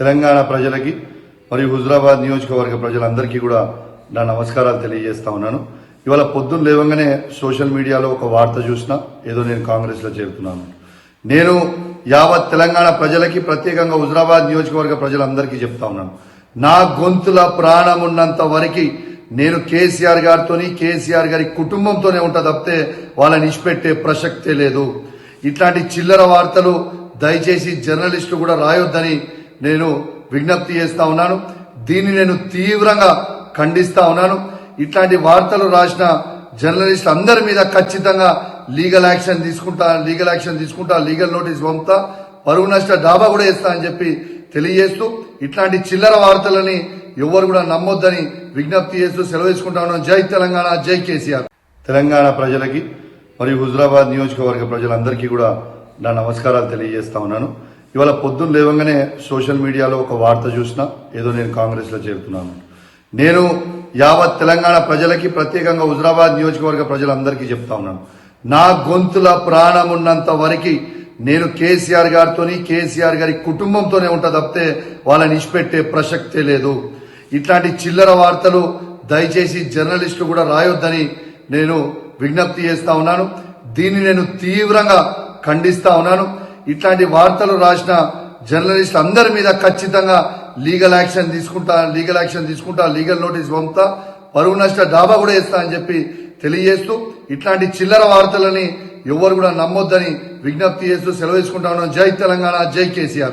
తెలంగాణ ప్రజలకి మరియు హుజురాబాద్ నియోజకవర్గ ప్రజలందరికీ కూడా నా నమస్కారాలు తెలియజేస్తా ఉన్నాను. ఇవాళ పొద్దున్న లేవగానే సోషల్ మీడియాలో ఒక వార్త చూసిన ఏదో నేను కాంగ్రెస్లో చేరుతున్నాను. నేను యావత్ తెలంగాణ ప్రజలకి ప్రత్యేకంగా హుజురాబాద్ నియోజకవర్గ ప్రజలందరికీ చెప్తా ఉన్నాను. నా గొంతుల ప్రాణం ఉన్నంత వరకు నేను కేసీఆర్ గారితోని కేసీఆర్ గారి కుటుంబంతోనే ఉంటా తప్పితే వాళ్ళని ఇచ్చిపెట్టే ప్రసక్తే లేదు. ఇట్లాంటి చిల్లర వార్తలు దయచేసి జర్నలిస్టులు కూడా రాయొద్దని నేను విజ్ఞప్తి చేస్తా ఉన్నాను. దీన్ని నేను తీవ్రంగా ఖండిస్తా ఉన్నాను. ఇట్లాంటి వార్తలు రాసిన జర్నలిస్ట్ అందరి మీద ఖచ్చితంగా లీగల్ యాక్షన్ తీసుకుంటా లీగల్ యాక్షన్ తీసుకుంటా లీగల్ నోటీస్ పంపుతా పరువు నష్ట డాబా కూడా ఇస్తా అని చెప్పి తెలియజేస్తూ ఇట్లాంటి చిల్లర వార్తలని ఎవరు కూడా నమ్మొద్దని విజ్ఞప్తి చేస్తూ సెలవు వేసుకుంటా ఉన్నాను. జై తెలంగాణ జై కేసీఆర్. తెలంగాణ ప్రజలకి మరియు హుజరాబాద్ నియోజకవర్గ ప్రజలందరికీ కూడా నా నమస్కారాలు తెలియజేస్తా ఉన్నాను. ఇవాళ పొద్దున్న లేవగానే సోషల్ మీడియాలో ఒక వార్త చూసిన ఏదో నేను కాంగ్రెస్లో చేరుతున్నాను. నేను యావత్ తెలంగాణ ప్రజలకి ప్రత్యేకంగా హుజరాబాద్ నియోజకవర్గ ప్రజలందరికీ చెప్తా ఉన్నాను. నా గొంతుల ప్రాణం ఉన్నంత వరకు నేను కేసీఆర్ గారితోని కేసీఆర్ గారి కుటుంబంతోనే ఉంటా తప్పితే వాళ్ళని ఇచ్చిపెట్టే ప్రసక్తే లేదు. ఇట్లాంటి చిల్లర వార్తలు దయచేసి జర్నలిస్టులు కూడా రాయొద్దని నేను విజ్ఞప్తి చేస్తా ఉన్నాను. దీన్ని నేను తీవ్రంగా ఖండిస్తా ఉన్నాను. ఇట్లాంటి వార్తలు రాసిన జర్నలిస్ట్ అందరి మీద ఖచ్చితంగా లీగల్ యాక్షన్ తీసుకుంటా లీగల్ యాక్షన్ తీసుకుంటా లీగల్ నోటీస్ పంపుతా పరువు నష్ట డాబా కూడా ఇస్తా అని చెప్పి తెలియజేస్తూ ఇట్లాంటి చిల్లర వార్తలని ఎవరు కూడా నమ్మొద్దని విజ్ఞప్తి చేస్తూ సెలవు తీసుకుంటా జై తెలంగాణ జై కేసీఆర్.